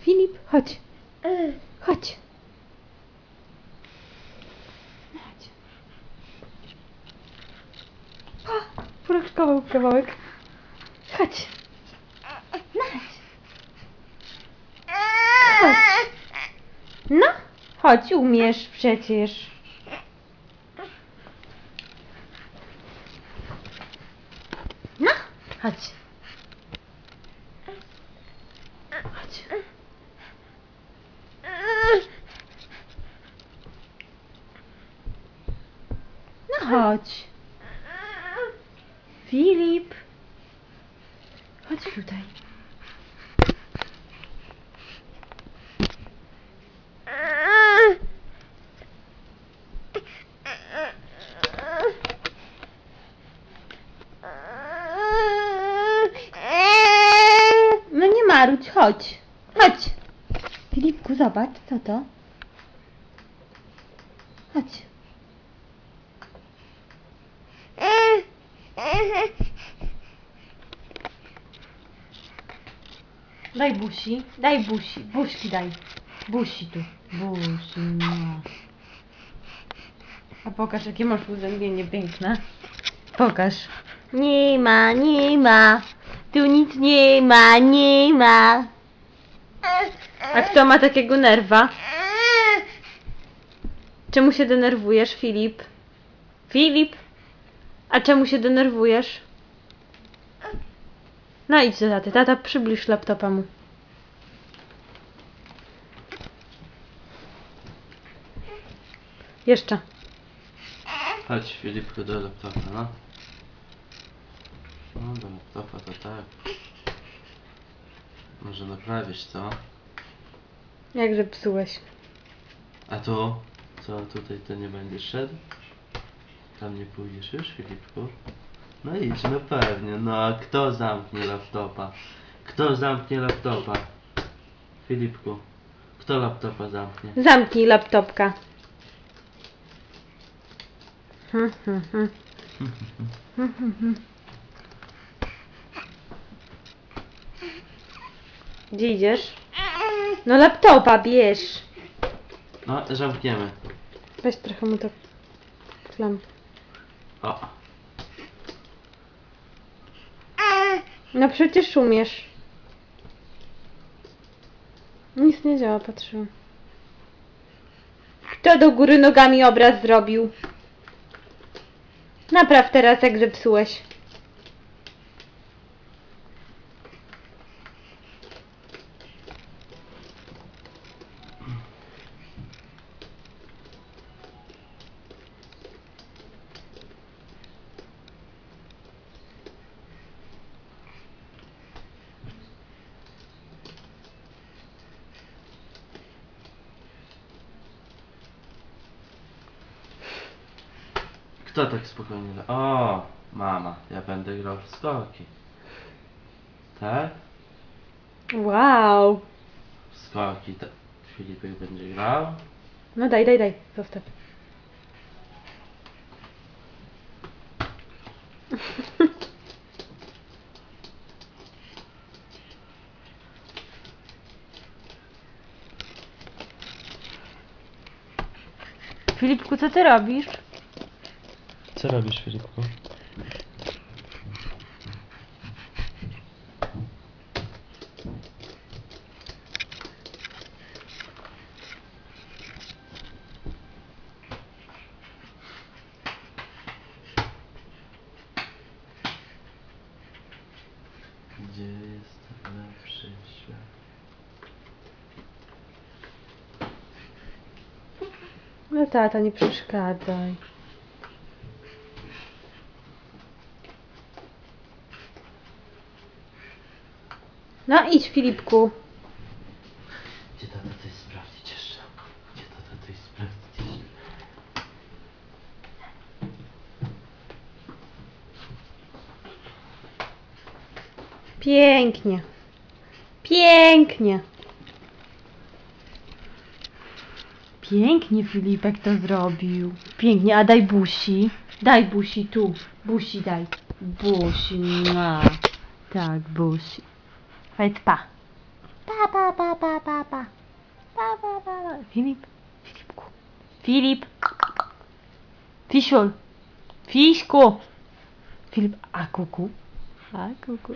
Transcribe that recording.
Filip, chodź. Chodź. Chodź. Pa, Pureczkował kawałek. Chodź. No chodź. Chodź. No, chodź, umiesz przecież. No, chodź. Chodź. No chodź. Filip. Chodź tutaj. No nie marudź, chodź. Chodź. Filipku, zobacz, co to? Chodź. Daj busi, daj busi, buźki daj. Busi tu, busi, no. A pokaż, jakie masz uzębienie piękne. Pokaż. Nie ma, nie ma. Tu nic nie ma, nie ma. A kto ma takiego nerwa? Czemu się denerwujesz, Filip? Filip? A czemu się denerwujesz? No idź do taty. Tata, przybliż laptopa mu. Jeszcze. Chodź Filipku do laptopa, no. No do laptopa to tak. Może naprawisz, co? Jakże psułeś. A tu? Co, tutaj to nie będziesz szedł? Tam nie pójdziesz już, Filipku? No idź, no pewnie. No a kto zamknie laptopa? Kto zamknie laptopa? Filipku, kto laptopa zamknie? Zamknij laptopka. Hmm, hmm, hmm. Hmm, hmm, hmm. Gdzie idziesz? No laptopa bierz. No, zamkniemy. Weź trochę mu to flam. O, No przecież umiesz. Nic nie działa, patrzyłam. Kto do góry nogami obraz zrobił? Napraw teraz, jak zepsułeś. Kto tak spokojnie... da- O, mama, ja będę grał w skoki. Tak? Wow. W skoki, tak. Filipek będzie grał. No daj, daj, daj. Zostaw. Filipku, co ty robisz? Co robisz, Filipku? Gdzie jest lepszy świat? No tata, nie przeszkadzaj. No idź Filipku. Gdzie tata coś sprawdzić jeszcze? Gdzie tata coś sprawdzić jeszcze? Pięknie. Pięknie. Pięknie Filipek to zrobił. Pięknie, a daj busi. Daj busi tu. Busi daj. Busi, no. Tak, busi. Powiedz pa. Pa. pa, pa, pa, pa, pa. Pa, pa, pa, pa. Filip, Filipku. Filip. Fisiul. Fiśku. Filip, a kuku? A kuku.